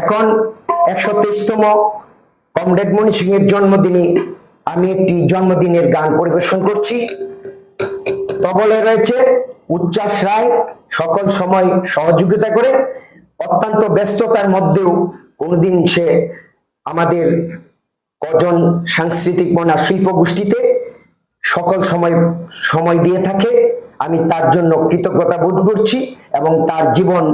এখন একশো তেইশতম কমরেড মণি সিং এর জন্মদিনে আমি একটি জন্মদিনের গান পরিবেশন করছি। তবলে রয়েছে উচ্চাস রায়, সকল সময় সহযোগিতা করে। অত্যন্ত ব্যস্ততার মধ্যেও কোনোদিন সে আমাদের কজন সাংস্কৃতিক মনা শিল্প গোষ্ঠীতে সকল সময় সময় দিয়ে থাকে। আমি তার জন্য কৃতজ্ঞতা বোধ করছি এবং তার জীবন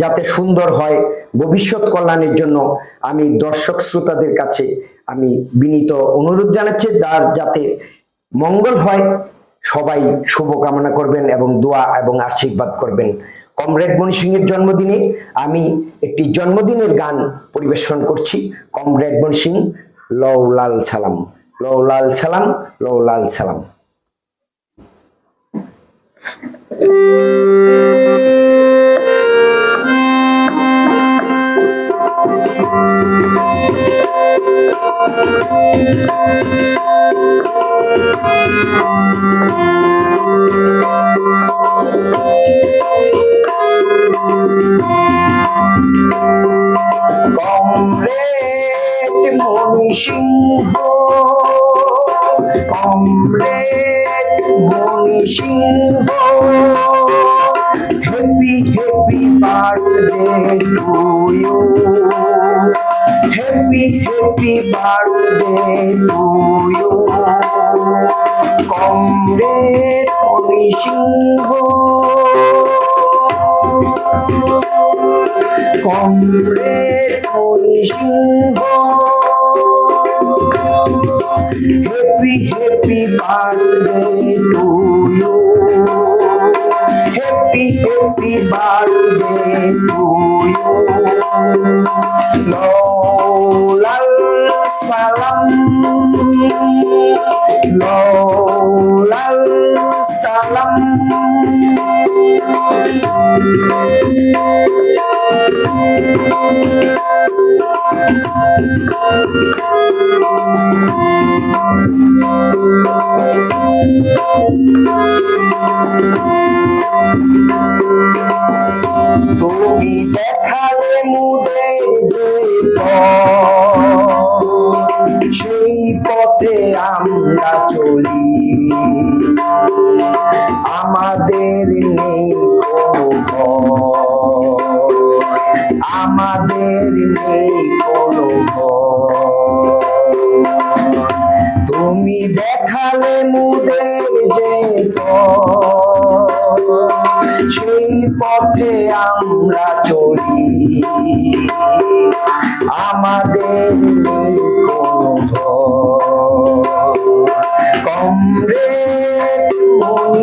যাতে সুন্দর হয় ভবিষ্যৎ কল্যাণের জন্য আমি দর্শক শ্রোতাদের কাছে আমি বিনীত অনুরোধ জানাচ্ছি তার যাতে মঙ্গল হয়। সবাই শুভকামনা করবেন এবং দোয়া এবং আশীর্বাদ করবেন। কমরেড মণি সিং এর জন্মদিনে আমি একটি জন্মদিনের গান পরিবেশন করছি। কমরেড মণি সিং লাল সালাম। লাল সালাম, লও লাল সালাম। Comrade Moni Singh comrade Moni Singh happy happy birthday to you. Happy happy birthday to you comrade Moni Singh comrade Moni Singh happy happy birthday to you happy happy birthday to you লাল সালাম লাল সালাম তুমি আমাদের নেই কোনো আমাদের নেই কোনো তুমি দেখালে মুদের যে সেই পথে আমরা চলি। আমাদের নেই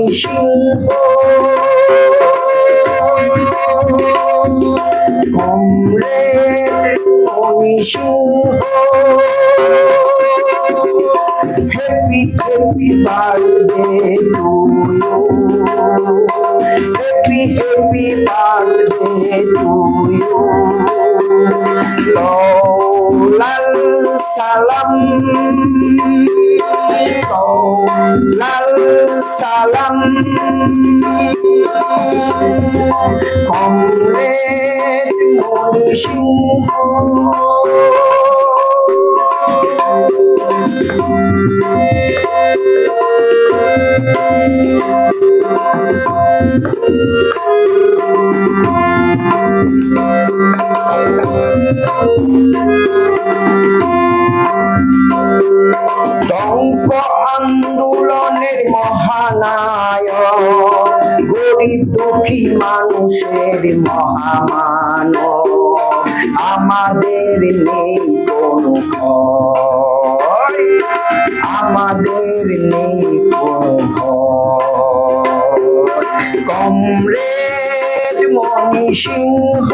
Moni Singh comrade Moni Singh Happy, happy birthday to you. Happy, happy টঙ্ক আন্দোলনের মহানায়ক গরিব দুঃখী মানুষের মহামান আমাদের নেই কোনো আমাদের নেই কোনো ভয় comrade Moni Singh.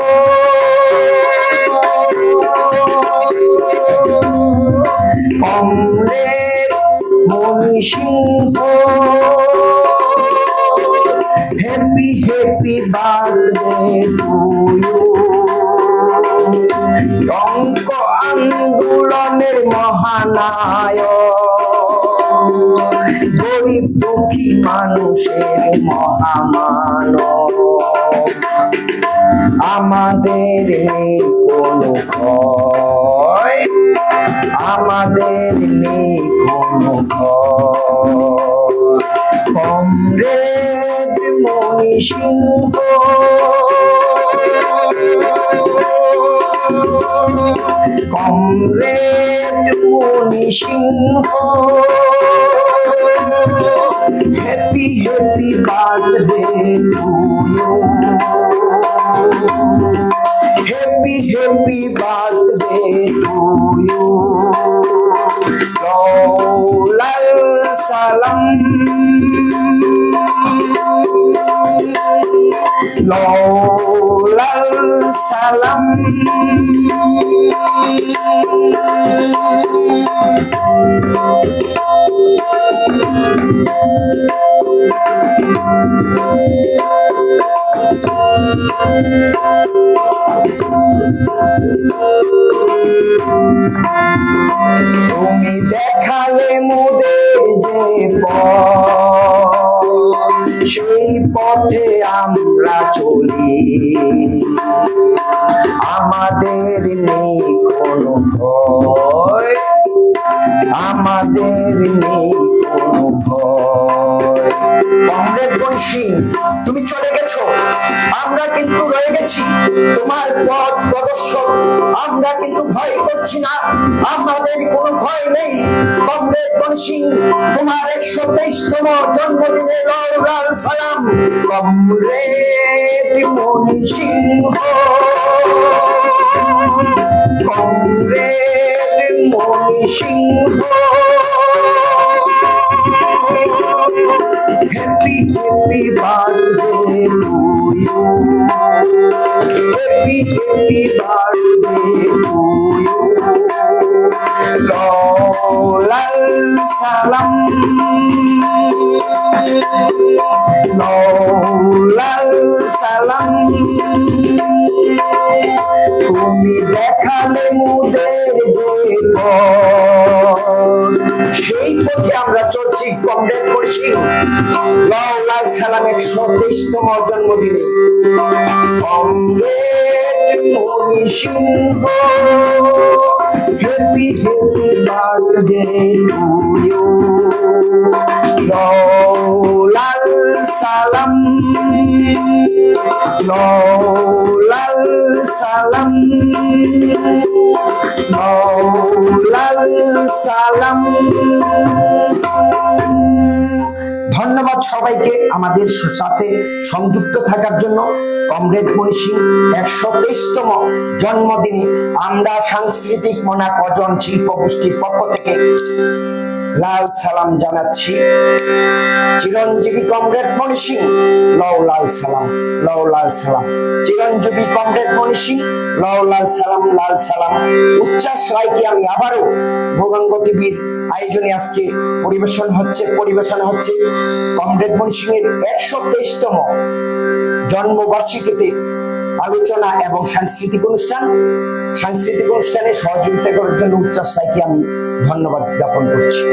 Comrade Moni Singh. Happy happy birthday to you. টঙ্ক আন্দোলনের মহানায়ক, গরিব দুঃখী মানুষের মহামানব। আমাদের নেই কোনো আমাদের নেই কোনো ভয় comrade Moni Singh comrade Moni Singh. Happy happy birthday to you happy happy birthday to you লাল সালাম তুমি দেখালে মোদের যে সেই পথে আমরা চলি। আমাদের নেই কোনো ভয়, আমাদের নেই কোনো ভয়। কমরেড বংশী, তুমি চলে গেছো। আমরা কিন্তু রয়ে গেছি। তোমার পথ প্রদর্শক, আমরা কিন্তু ভয় করছি না। আমাদের কোনো ভয় নেই। কমরেড বংশী, তোমার একশো তেইশতম জন্মদিনে লাল সালাম। Comrade Moni Singh. Happy birthday to you লাল সালাম। লাল সালাম। তুমি দেখালে মুদের যে সেই পথে আমরা চলছি কমরেড করেছি লাল সালাম একশো তেইশতম জন্মদিনে। Comrade Moni Singh happy happy birthday to you লাল সালাম লাল সালাম লাল সালাম সবাইকে আমাদের সাথে সংযুক্ত থাকার জন্য কমরেড মনীষী একশো তেইশতম জন্মদিনে আমরা সাংস্কৃতিক মনা কজন শিল্প গোষ্ঠীর পক্ষ থেকে লাল সালাম জানাচ্ছি। চিরঞ্জীবী কমরেড সিং লও লাল সালাম, লও লাল সালাম। চিরঞ্জীবী কমরেড সিং লও লাল সালাম লাল সালাম। উচ্ছ্বাস রায়কে আমি আবারও গৌরাঙ্গ টিভির আয়োজনে আজকে পরিবেশন হচ্ছে পরিবেশন হচ্ছে কমরেড মণি সিং এর একশো তেইশতম জন্মবার্ষিকীতে আলোচনা এবং সাংস্কৃতিক অনুষ্ঠান। সাংস্কৃতিক অনুষ্ঠানে সহযোগিতা করার জন্য উচ্ছ্বাস আমি ধন্যবাদ জ্ঞাপন করছি।